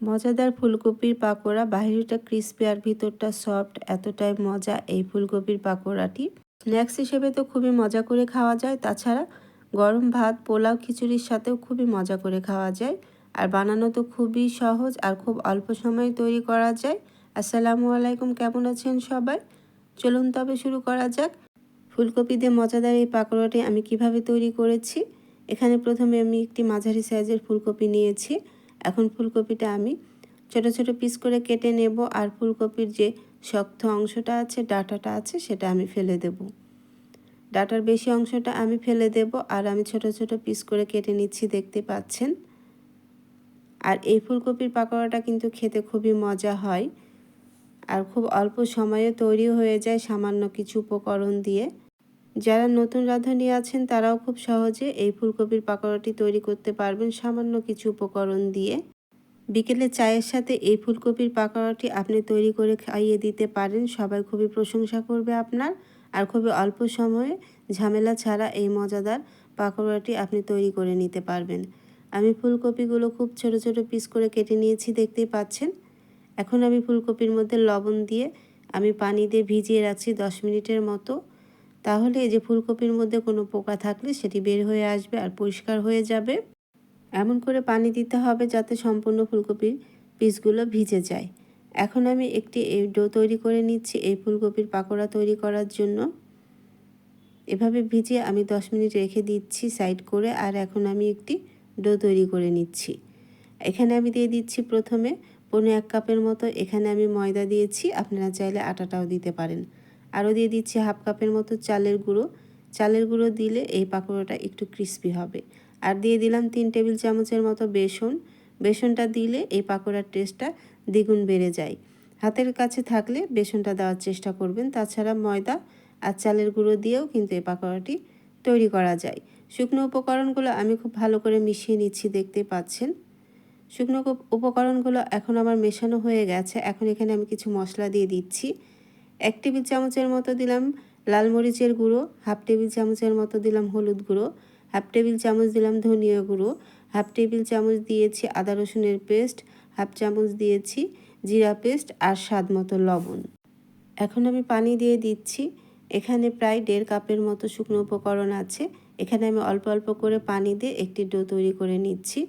মজাদার ফুলকপির পাকোড়া বাইরেটা ক্রিস্পি আর ভিতরটা সফট এতটাই মজা এই ফুলকপির পাকোড়াটি। স্ন্যাক্স হিসেবে তো খুবই মজা করে খাওয়া যায়। তাছাড়া গরম ভাত, পোলাও, খিচুড়ির সাথেও খুবই মজা করে খাওয়া যায়। আর বানানো তো খুবই সহজ আর খুব অল্প সময়ে তৈরি করা যায়। আসসালামু আলাইকুম, কেমন আছেন সবাই? চলুন তবে শুরু করা যাক। ফুলকপি দিয়ে মজাদার এই পাকোড়াটি আমি কীভাবে তৈরি করেছি? এখানে প্রথমে আমি একটি মাঝারি সাইজের ফুলকপি নিয়েছি। এখন ফুলকপিটা আমি ছোট ছোট পিস করে কেটে নেব আর ফুলকপির যে শক্ত অংশটা আছে, ডাটাটা আছে, সেটা আমি ফেলে দেব। ডাটার বেশি অংশটা আমি ফেলে দেব আর আমি ছোট ছোট পিস করে কেটে নিচ্ছি, দেখতে পাচ্ছেন? আর এই ফুলকপির পাকোড়াটা কিন্তু খেতে খুবই মজা হয়। আর খুব অল্প সময়ে তৈরি হয়ে যায় সামান্য কিছু উপকরণ দিয়ে। যারা নতুন রাঁধুনি আছেন, তারাও খুব সহজে এই ফুলকপির পাকোড়াটি তৈরি করতে পারবেন সামান্য কিছু উপকরণ দিয়ে। বিকেলে চায়ের সাথে এই ফুলকপির পাকোড়াটি আপনি তৈরি করে খাইয়ে দিতে পারেন। সবাই খুবই প্রশংসা করবে আপনার। আর খুবই অল্প সময়ে ঝামেলা ছাড়া এই মজাদার পাকোড়াটি আপনি তৈরি করে নিতে পারবেন। আমি ফুলকপিগুলো খুব ছোট ছোট পিস করে কেটে নিয়েছি, দেখতেই পাচ্ছেন। এখন আমি ফুলকপির মধ্যে লবণ দিয়ে আমি পানি দিয়ে ভিজিয়ে রাখছি দশ মিনিটের মতো। তাহলে এই যে ফুলকপির মধ্যে কোনো পোকা থাকলে সেটি বের হয়ে আসবে আর পরিষ্কার হয়ে যাবে। এমন করে পানি দিতে হবে যাতে সম্পূর্ণ ফুলকপির পিসগুলো ভিজে যায়। এখন আমি একটি এই ডো তৈরি করে নিচ্ছি এই ফুলকপির পাকোড়া তৈরি করার জন্য। এভাবে ভিজিয়ে আমি দশ মিনিট রেখে দিচ্ছি সাইড করে আর এখন আমি একটি ডো তৈরি করে নিচ্ছি। এখানে আমি দিয়ে দিচ্ছি প্রথমে পনেরো এক কাপের মতো। এখানে আমি ময়দা দিয়েছি। আপনারা চাইলে আটাটাও দিতে পারেন। আরও দিয়ে দিচ্ছি হাফ কাপের মতো চালের গুঁড়ো। চালের গুঁড়ো দিলে এই পাকোড়াটা একটু ক্রিস্পি হবে। আর দিয়ে দিলাম তিন টেবিল চামচের মতো বেসন। বেসনটা দিলে এই পাকোড়ার টেস্টটা দ্বিগুণ বেড়ে যায়। হাতের কাছে থাকলে বেসনটা দেওয়ার চেষ্টা করবেন। তাছাড়া ময়দা আর চালের গুঁড়ো দিয়েও কিন্তু এই পাকোড়াটি তৈরি করা যায়। শুকনো উপকরণগুলো আমি খুব ভালো করে মিশিয়ে নিচ্ছি, দেখতে পাচ্ছেন? শুকনো উপকরণগুলো এখন আমার মেশানো হয়ে গেছে। এখন এখানে আমি কিছু মশলা দিয়ে দিচ্ছি। এক টেবিল চামচের মতো দিলাম লাল মরিচের গুঁড়ো, হাফ টেবিল চামচের মতো দিলাম হলুদ গুঁড়ো, হাফ টেবিল চামচ দিলাম ধনিয়া গুঁড়ো, হাফ টেবিল চামচ দিয়েছি আদা রসুনের পেস্ট, হাফ চামচ দিয়েছি জিরা পেস্ট আর স্বাদ মতো লবণ। এখন আমি পানি দিয়ে দিচ্ছি। এখানে প্রায় দেড় কাপের মতো শুকনো উপকরণ আছে। এখানে আমি অল্প অল্প করে পানি দিয়ে একটি ডো তৈরি করে নিচ্ছি।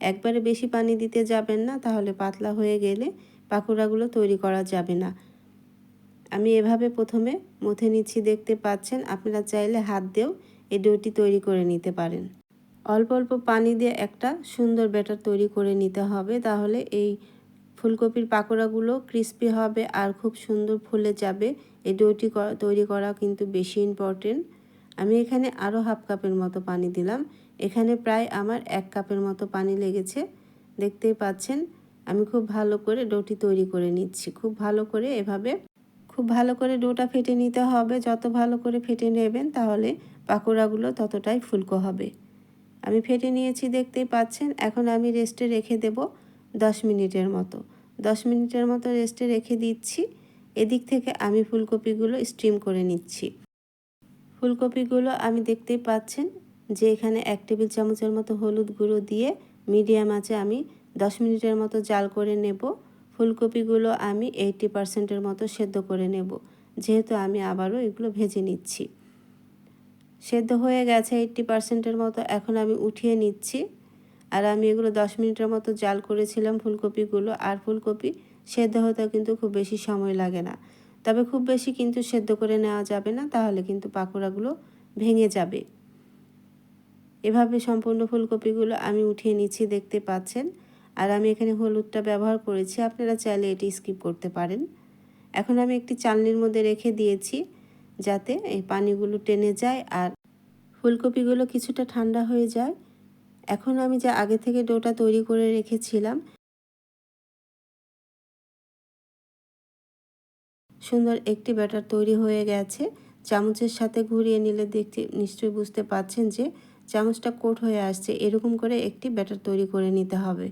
একবারে বেশি পানি দিতে যাবেন না, তাহলে পাতলা হয়ে গেলে পাকোড়াগুলো তৈরি করা যাবে না। আমি এভাবে প্রথমে মুথে নিচ্ছি, দেখতে পাচ্ছেন, আপনারা চাইলে হাত দিয়েও এই ডোটি তৈরি করে নিতে পারেন। অল্প অল্প পানি দিয়ে একটা সুন্দর ব্যাটার তৈরি করে নিতে হবে, তাহলে এই ফুলকপির পাকোড়াগুলো ক্রিস্পি হবে আর খুব সুন্দর ফুলে যাবে। এই ডোটি তৈরি করা কিন্তু বেশি ইম্পর্টেন্ট আমি এখানে আরও হাফ কাপের মতো পানি দিলাম। এখানে প্রায় আমার এক কাপের মতো পানি লেগেছে। দেখতেই পাচ্ছেন, আমি খুব ভালো করে ডোটি তৈরি করে নিচ্ছি। খুব ভালো করে এভাবে খুব ভালো করে ডোটা ফেটে নিতে হবে। যত ভালো করে ফেটে নেবেন, তাহলে পাকোড়াগুলো ততটাই ফুলকো হবে। আমি ফেটে নিয়েছি, দেখতেই পাচ্ছেন। এখন আমি রেস্টে রেখে দেব দশ মিনিটের মতো। দশ মিনিটের মতো রেস্টে রেখে দিচ্ছি। এদিক থেকে আমি ফুলকপিগুলো স্টিম করে নিচ্ছি। ফুলকপিগুলো আমি দেখতেই পাচ্ছেন যে এখানে এক টেবিল চামচের মতো হলুদ গুঁড়ো দিয়ে মিডিয়াম আছে আমি দশ মিনিটের মতো জাল করে নেব। ফুলকপিগুলো আমি এইটি পারসেন্টের মতো সেদ্ধ করে নেব। যেহেতু আমি আবারও এগুলো ভেজে নিচ্ছি। সেদ্ধ হয়ে গেছে এইট্টি পারসেন্টের মতো, এখন আমি উঠিয়ে নিচ্ছি। আর আমি এগুলো দশ মিনিটের মতো জাল করেছিলাম ফুলকপিগুলো। আর ফুলকপি সেদ্ধ হতে কিন্তু খুব বেশি সময় লাগে না। তবে খুব বেশি কিন্তু সেদ্ধ করে নেওয়া যাবে না, তাহলে কিন্তু পাকোড়াগুলো ভেঙে যাবে। এভাবে সম্পূর্ণ ফুলকপিগুলো আমি উঠিয়ে নিচ্ছি, দেখতে পাচ্ছেন। আর আমি এখানে হলুদটা ব্যবহার করেছি। আপনারা চাইলে এটি স্কিপ করতে পারেন। এখন আমি একটি চালনির মধ্যে রেখে দিয়েছি যাতে এই পানিগুলো টেনে যায় আর ফুলকপিগুলো কিছুটা ঠান্ডা হয়ে যায়। এখন আমি যে আগে থেকে ডোটা তৈরি করে রেখেছিলাম, সুন্দর একটি ব্যাটার তৈরি হয়ে গেছে। চামচের সাথে ঘুরিয়ে নিলে দেখতে নিশ্চয়ই বুঝতে পাচ্ছেন যে চামচটা কোট হয়ে আসছে। এরকম করে একটি ব্যাটার তৈরি করে নিতে হবে।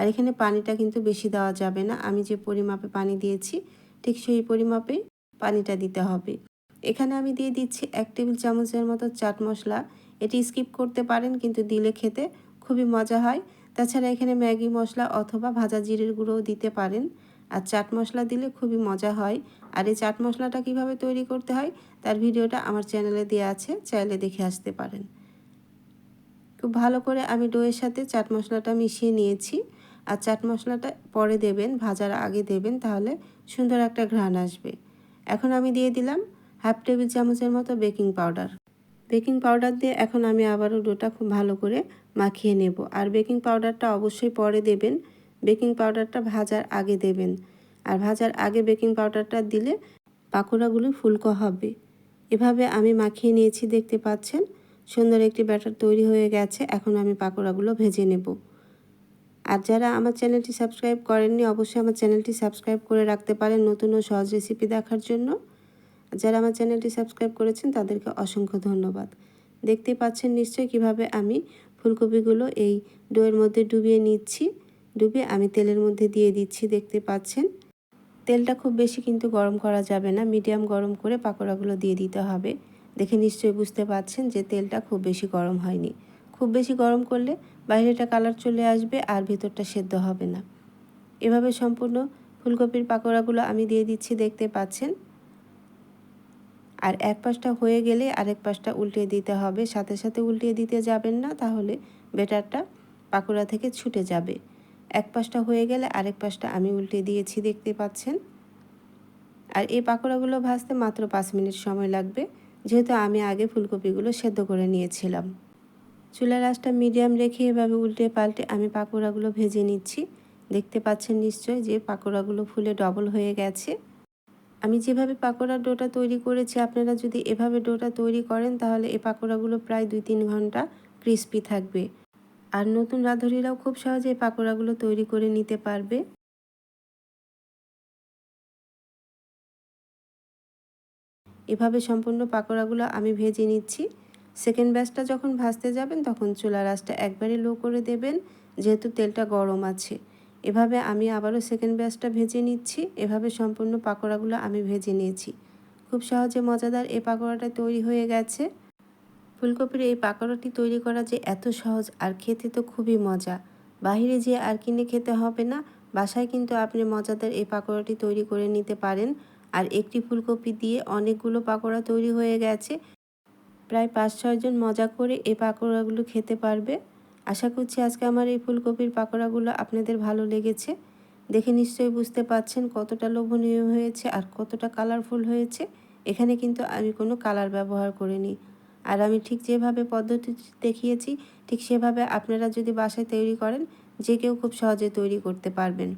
আর এখানে পানিটা কিন্তু বেশি দেওয়া যাবে না। আমি যে পরিমাপে পানি দিয়েছি, ঠিক সেই পরিমাপে পানিটা দিতে হবে। এখানে আমি দিয়ে দিচ্ছি এক টেবিল চামচের মতো চাট মশলা। এটি স্কিপ করতে পারেন, কিন্তু দিলে খেতে খুবই মজা হয়। তাছাড়া এখানে ম্যাগি মশলা অথবা ভাজা জিরের গুঁড়োও দিতে পারেন। আর চাট মশলা দিলে খুবই মজা হয়। আর এই চাট মশলাটা কীভাবে তৈরি করতে হয়, তার ভিডিওটা আমার চ্যানেলে দেওয়া আছে, চাইলে দেখে আসতে পারেন। খুব ভালো করে আমি ডোয়ের সাথে চাট মশলাটা মিশিয়ে নিয়েছি। আর চাট মশলাটা পরে দেবেন, ভাজার আগে দেবেন, তাহলে সুন্দর একটা ঘ্রাণ আসবে। এখন আমি দিয়ে দিলাম হাফ টেবিল চামচের মতো বেকিং পাউডার। বেকিং পাউডার দিয়ে এখন আমি আবারও ডোটা খুব ভালো করে মাখিয়ে নেব। আর বেকিং পাউডারটা অবশ্যই পরে দেবেন। বেকিং পাউডারটা ভাজার আগে দেবেন। আর ভাজার আগে বেকিং পাউডারটা দিলে পাকোড়াগুলো ফুলকো হবে। এভাবে আমি মাখিয়ে নিয়েছি, দেখতে পাচ্ছেন? সুন্দর একটি ব্যাটার তৈরি হয়ে গেছে। এখন আমি পাকোড়াগুলো ভেজে নেব। আর যারা আমার চ্যানেলটি সাবস্ক্রাইব করেননি, অবশ্যই আমার চ্যানেলটি সাবস্ক্রাইব করে রাখতে পারেন নতুন ও সহজ রেসিপি দেখার জন্য। যারা আমার চ্যানেলটি সাবস্ক্রাইব করেছেন, তাদেরকে অসংখ্য ধন্যবাদ। দেখতে পাচ্ছেন নিশ্চয়ই কীভাবে আমি ফুলকপিগুলো এই ডোয়ের মধ্যে ডুবিয়ে নিচ্ছি। ডুবিয়ে আমি তেলের মধ্যে দিয়ে দিচ্ছি, দেখতে পাচ্ছেন। তেলটা খুব বেশি কিন্তু গরম করা যাবে না, মিডিয়াম গরম করে পাকোড়াগুলো দিয়ে দিতে হবে। দেখে নিশ্চয়ই বুঝতে পাচ্ছেন যে তেলটা খুব বেশি গরম হয়নি। খুব বেশি গরম করলে বাইরেটা কালার চলে আসবে আর ভিতরটা সেদ্ধ হবে না। এভাবে সম্পূর্ণ ফুলকপির পাকোড়াগুলো আমি দিয়ে দিচ্ছি, দেখতে পাচ্ছেন? আর এক পাশটা হয়ে গেলে আরেক পাশটা উল্টে দিতে হবে। সাথে সাথে উল্টিয়ে দিতে যাবেন না, তাহলে বেটারটা পাকোড়া থেকে ছুটে যাবে। এক পাশটা হয়ে গেলে আরেক পাশটা আমি উল্টে দিয়েছি, দেখতে পাচ্ছেন? আর এই পাকোড়াগুলো ভাজতে মাত্র পাঁচ মিনিট সময় লাগবে, যেহেতু আমি আগে ফুলকপিগুলো সেদ্ধ করে নিয়েছিলাম। চুলার আঁচটা মিডিয়াম রেখে এভাবে উল্টে পাল্টে আমি পাকোড়াগুলো ভেজে নিচ্ছি। দেখতে পাচ্ছেন নিশ্চয় যে পাকোড়াগুলো ফুলে ডবল হয়ে গেছে। আমি যেভাবে পাকোড়ার ডোটা তৈরি করেছি, আপনারা যদি এভাবে ডোটা তৈরি করেন, তাহলে এই পাকোড়াগুলো প্রায় দুই তিন ঘণ্টা ক্রিস্পি থাকবে। আর নতুন রাঁধুনিরাও খুব সহজে এই পাকোড়াগুলো তৈরি করে নিতে পারবে। এভাবে সম্পূর্ণ পাকোড়াগুলো আমি ভেজে নিচ্ছি। সেকেন্ড ব্যাচটা যখন ভাজতে যাবেন, তখন চুলার আঁচটা একবারে লো করে দেবেন, যেহেতু তেলটা গরম আছে। এভাবে আমি আবারও সেকেন্ড ব্যাচটা ভেজে নিচ্ছি। এভাবে সম্পূর্ণ পাকোড়াগুলো আমি ভেজে নিয়েছি। খুব সহজে মজাদার এই পাকোড়াটা তৈরি হয়ে গেছে। ফুলকপির এই পাকোড়াটি তৈরি করা যে এত সহজ আর খেতে তো খুবই মজা। বাহিরে যে আর কিনে খেতে হবে না। বাসায় কিন্তু আপনি মজাদার এই পাকোড়াটি তৈরি করে নিতে পারেন। আর একটি ফুলকপি দিয়ে অনেকগুলো পাকোড়া তৈরি হয়ে গেছে। প্রায় পাঁচ ছয়জন মজা করে এই পাকোড়াগুলো খেতে পারবে। আশা করছি আজকে আমার এই ফুলকপির পাকোড়াগুলো আপনাদের ভালো লেগেছে। দেখে নিশ্চয়ই বুঝতে পাচ্ছেন কতটা লোভনীয় হয়েছে আর কতটা কালারফুল হয়েছে। এখানে কিন্তু আমি কোনো কালার ব্যবহার করিনি। আর আমি ঠিক যেভাবে পদ্ধতি দেখিয়েছি, ঠিক সেভাবে আপনারা যদি বাসায় তৈরি করেন, যে কেউ খুব সহজে তৈরি করতে পারবেন।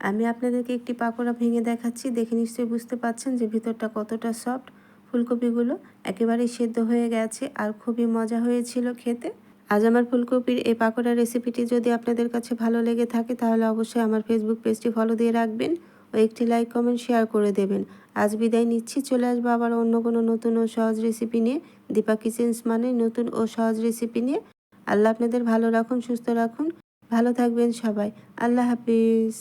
আমি আপনাদেরকে একটি পাকোড়া ভেঙে দেখাচ্ছি। দেখে নিশ্চয়ই বুঝতে পাচ্ছেন যে ভিতরটা কতটা সফট ফুলকপিগুলো একেবারেই সেদ্ধ হয়ে গেছে আর খুবই মজা হয়েছিল খেতে। আজ আমার ফুলকপির এই পাকোড়া রেসিপিটি যদি আপনাদের কাছে ভালো লেগে থাকে, তাহলে অবশ্যই আমার ফেসবুক পেজটি ফলো দিয়ে রাখবেন ও একটি লাইক কমেন্ট শেয়ার করে দেবেন। আজ বিদায় নিচ্ছি, চলে আসব আবার অন্য কোনো নতুন ও সহজ রেসিপি নিয়ে। দীপা কিচেন্স মানে নতুন ও সহজ রেসিপি নিয়ে। আল্লাহ আপনাদের ভালো রাখুন, সুস্থ রাখুন। ভালো থাকবেন সবাই। আল্লাহ হাফিজ।